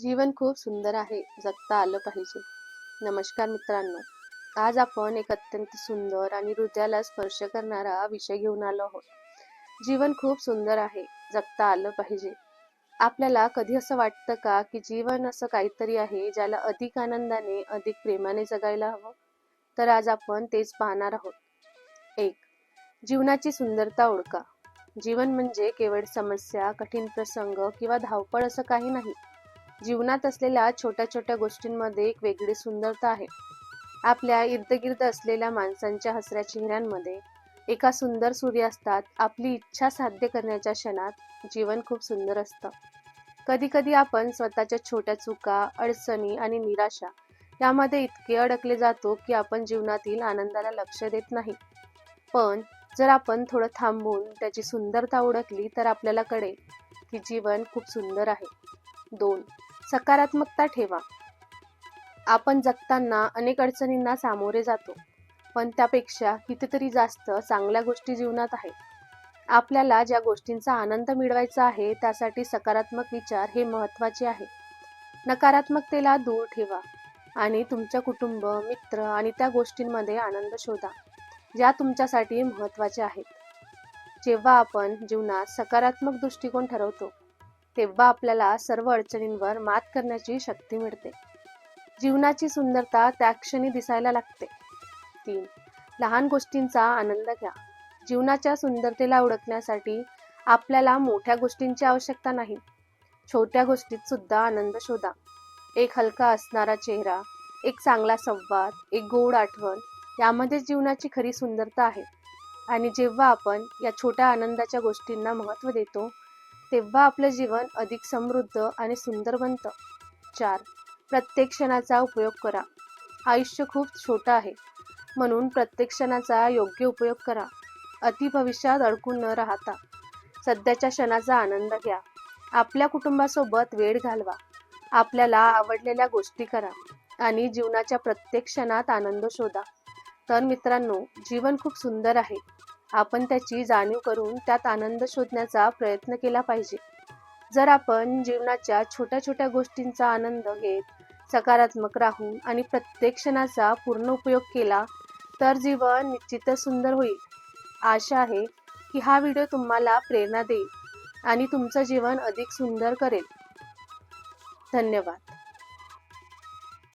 जीवन खूप सुंदर आहे जगता आलं पाहिजे. नमस्कार मित्रांनो आज आपण एक अत्यंत सुंदर आणि हृदयाला स्पर्श करणारा विषय घेऊन आलो आहोत. जीवन खूप सुंदर आहे जगता आलं पाहिजे. आपल्याला कधी असं वाटतं का की जीवन असं काहीतरी आहे ज्याला अधिक आनंदाने अधिक प्रेमाने जगायला हवं? तर आज आपण तेच पाहणार आहोत. एक जीवनाची सुंदरता ओळखा. जीवन म्हणजे केवळ समस्या कठीण प्रसंग किंवा धावपळ असं काही नाही. जीवनात असलेल्या छोट्या छोट्या गोष्टींमध्ये एक वेगळी सुंदरता आहे. आपल्या इर्दगिर्द असलेल्या माणसांच्या हसऱ्या चेहऱ्यांमध्ये एका सुंदर सूर्यास्तात आपली इच्छा साध्य करण्याच्या क्षणात जीवन खूप सुंदर असतं. कधीकधी आपण स्वतःच्या छोट्या चुका अडचणी आणि निराशा यामध्ये इतके अडकले जातो की आपण जीवनातील आनंदाला लक्ष देत नाही. पण जर आपण थोडं थांबून त्याची सुंदरता ओळखली तर आपल्याला कळेल की जीवन खूप सुंदर आहे. दोन सकारात्मकता ठेवा. आपण जगताना अनेक अडचणींना सामोरे जातो पण त्यापेक्षा कितीतरी जास्त चांगल्या गोष्टी जीवनात आहेत. आपल्याला ज्या गोष्टींचा आनंद मिळवायचा आहे त्यासाठी सकारात्मक विचार हे महत्त्वाचे आहे. नकारात्मकतेला दूर ठेवा आणि तुमच्या कुटुंब मित्र आणि त्या गोष्टींमध्ये आनंद शोधा ज्या तुमच्यासाठी महत्त्वाच्या आहेत. जेव्हा आपण जीवनात सकारात्मक दृष्टिकोन ठरवतो तेव्हा आपल्याला सर्व अडचणींवर मात करण्याची शक्ती मिळते. जीवनाची सुंदरता त्या क्षणी दिसायला लागते. तीन लहान गोष्टींचा आनंद घ्या. जीवनाच्या सुंदरतेला ओळखण्यासाठी आपल्याला मोठ्या गोष्टींची आवश्यकता नाही. छोट्या गोष्टीत सुद्धा आनंद शोधा. एक हलका असणारा चेहरा एक चांगला संवाद एक गोड आठवण यामध्येच जीवनाची खरी सुंदरता आहे. आणि जेव्हा आपण या छोट्या आनंदाच्या गोष्टींना महत्त्व देतो तेव्हा आपलं जीवन अधिक समृद्ध आणि सुंदर बनतं चार प्रत्येक क्षणाचा उपयोग करा. आयुष्य खूप छोटं आहे. म्हणून प्रत्येक क्षणाचा योग्य उपयोग करा. अति भविष्यात अडकून न राहता. सध्याच्या क्षणाचा आनंद घ्या. आपल्या कुटुंबासोबत वेळ घालवा. आपल्याला आवडलेल्या गोष्टी करा आणि जीवनाच्या प्रत्येक क्षणात आनंद शोधा. तर मित्रांनो जीवन खूप सुंदर आहे. आपण त्याची जाणीव करून त्यात आनंद शोधण्याचा प्रयत्न केला पाहिजे. जर आपण जीवनाच्या छोट्या छोट्या गोष्टींचा आनंद घेत सकारात्मक राहून आणि प्रत्येक क्षणाचा पूर्ण उपयोग केला तर जीवन निश्चितच सुंदर होईल. आशा आहे की हा व्हिडिओ तुम्हाला प्रेरणा देईल आणि तुमचं जीवन अधिक सुंदर करेल. धन्यवाद.